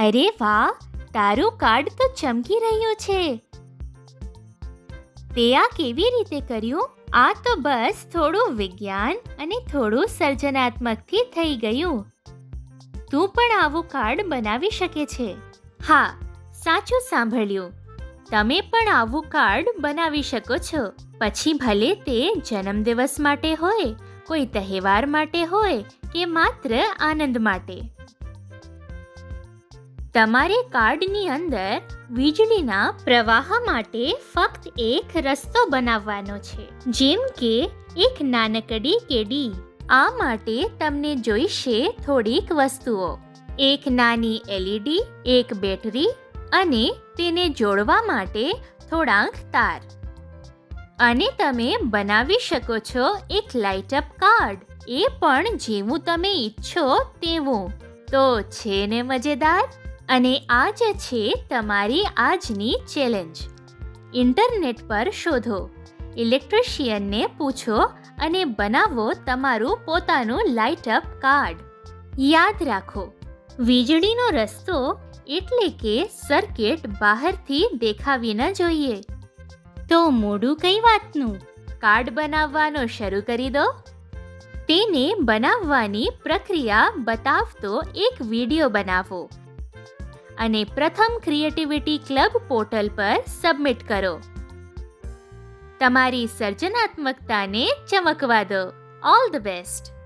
અરે વાહ, તારું કાર્ડ તો ચમકી રહ્યું છે. તે આ કેવી રીતે કર્યું? આ તો બસ થોડું વિજ્ઞાન અને થોડું સર્જનાત્મકથી થઈ ગયું. તું પણ આવું કાર્ડ બનાવી શકે છે. હા, સાચું સાંભળ્યું. તમે પણ આવું કાર્ડ બનાવી શકો છો. પછી ભલે તે જન્મદિવસ માટે હોય, કોઈ તહેવાર માટે હોય કે માત્ર આનંદ માટે. તમારે કાર્ડની અંદર વીજળીના પ્રવાહ માટે ફક્ત એક રસ્તો બનાવવાનો છે. જેમ કે એક નાનકડી કેડી. આ માટે તમને જોઈશે થોડીક વસ્તુઓ. એક નાની એલઈડી એક બેટરી અને તેને જોડવા માટે થોડાંક તાર. અને તમે બનાવી શકો છો એક લાઇટ અપ કાર્ડ. એ પણ જેવું તમે ઈચ્છો તેવું. તો છે ને મજેદાર? અને આ જ છે તમારી આજની ચેલેન્જ. ઇન્ટરનેટ પર શોધો, ઇલેક્ટ્રિશિયનને પૂછો અને બનાવો તમારું પોતાનું લાઇટઅપ કાર્ડ. યાદ રાખો, વીજળીનો રસ્તો એટલે કે સર્કિટ બહારથી દેખાવી ન જોઈએ. તો મોડું કઈ વાતનું? કાર્ડ બનાવવાનો શરૂ કરી દો. તેને બનાવવાની પ્રક્રિયા બતાવતો એક વીડિયો બનાવો. અને પ્રથમ ક્રિએટિવિટી ક્લબ પોર્ટલ પર સબમિટ કરો. તમારી સર્જનાત્મકતાને ચમકવા દો. All the best